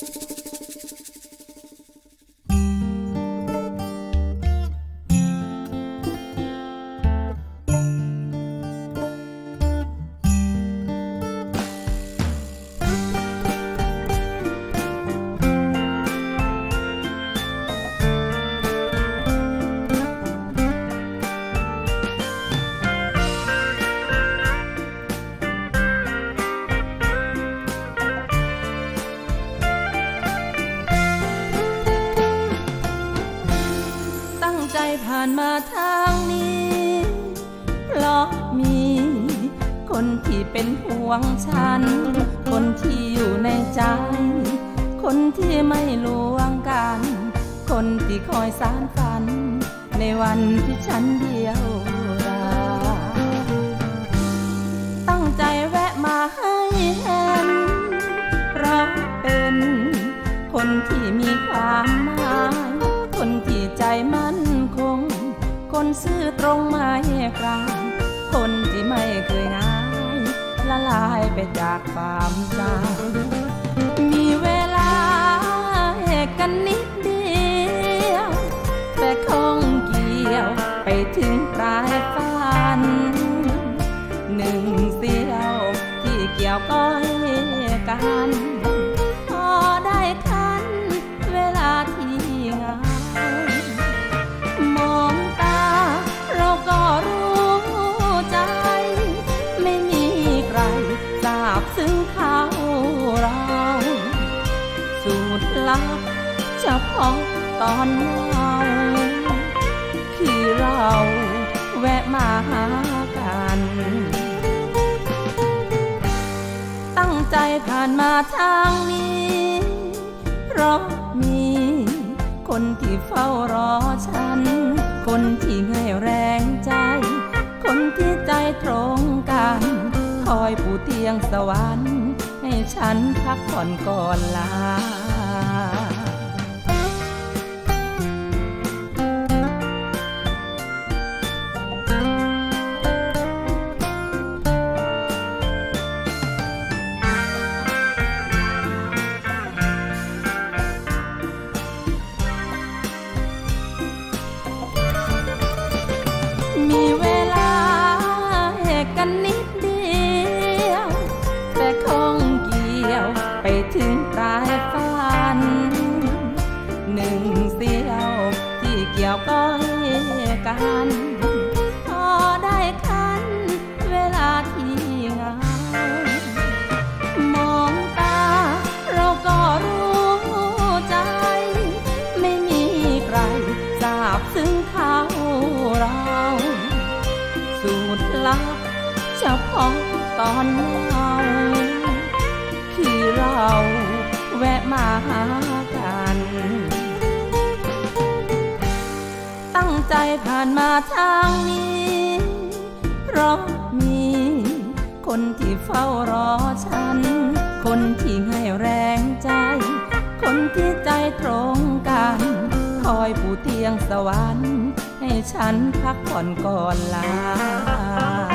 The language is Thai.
ตั้านมาทางนี้ เพราะมีคนที่เป็นห่วงฉัน คนที่อยู่ในใจ คนที่ไม่ลวงกัน คนที่คอยสานฝัน ในวันที่ฉันเดียว ซื่อตรงไม่กลางคนที่ไม่เคยง่ายละลายไปจากความจำมีเวลาให้กันนิดเดียว แต่คงเกี่ยวไปถึงปลายฝันหนึ่งเสี้ยวที่เกี่ยวก้อยกัน เฉพาะตอนเมาที่เราแวะมาหากัน ตั้งใจผ่านมาทางนี้ เพราะมีคนที่เฝ้ารอฉัน คนที่ให้แรงใจ คนที่ใจตรงกัน คอยปูเตียงสวรรค์ ให้ฉันพักผ่อนก่อนลา กันพอได้คันเวลาที่เหงามองตาเราก็รู้ใจ ไม่มีใครทราบซึ้งเขาเรา สูตรลับเฉพาะตอนเมาที่เราแวะมาหากัน งใจผ่านมาทางนี้ เพราะมี คนที่เฝ้ารอฉัน คนที่ให้แรงใจ คนที่ใจตรงกัน คอยปูเตียงสวรรค์ ให้ฉันพักผ่อนก่อนลา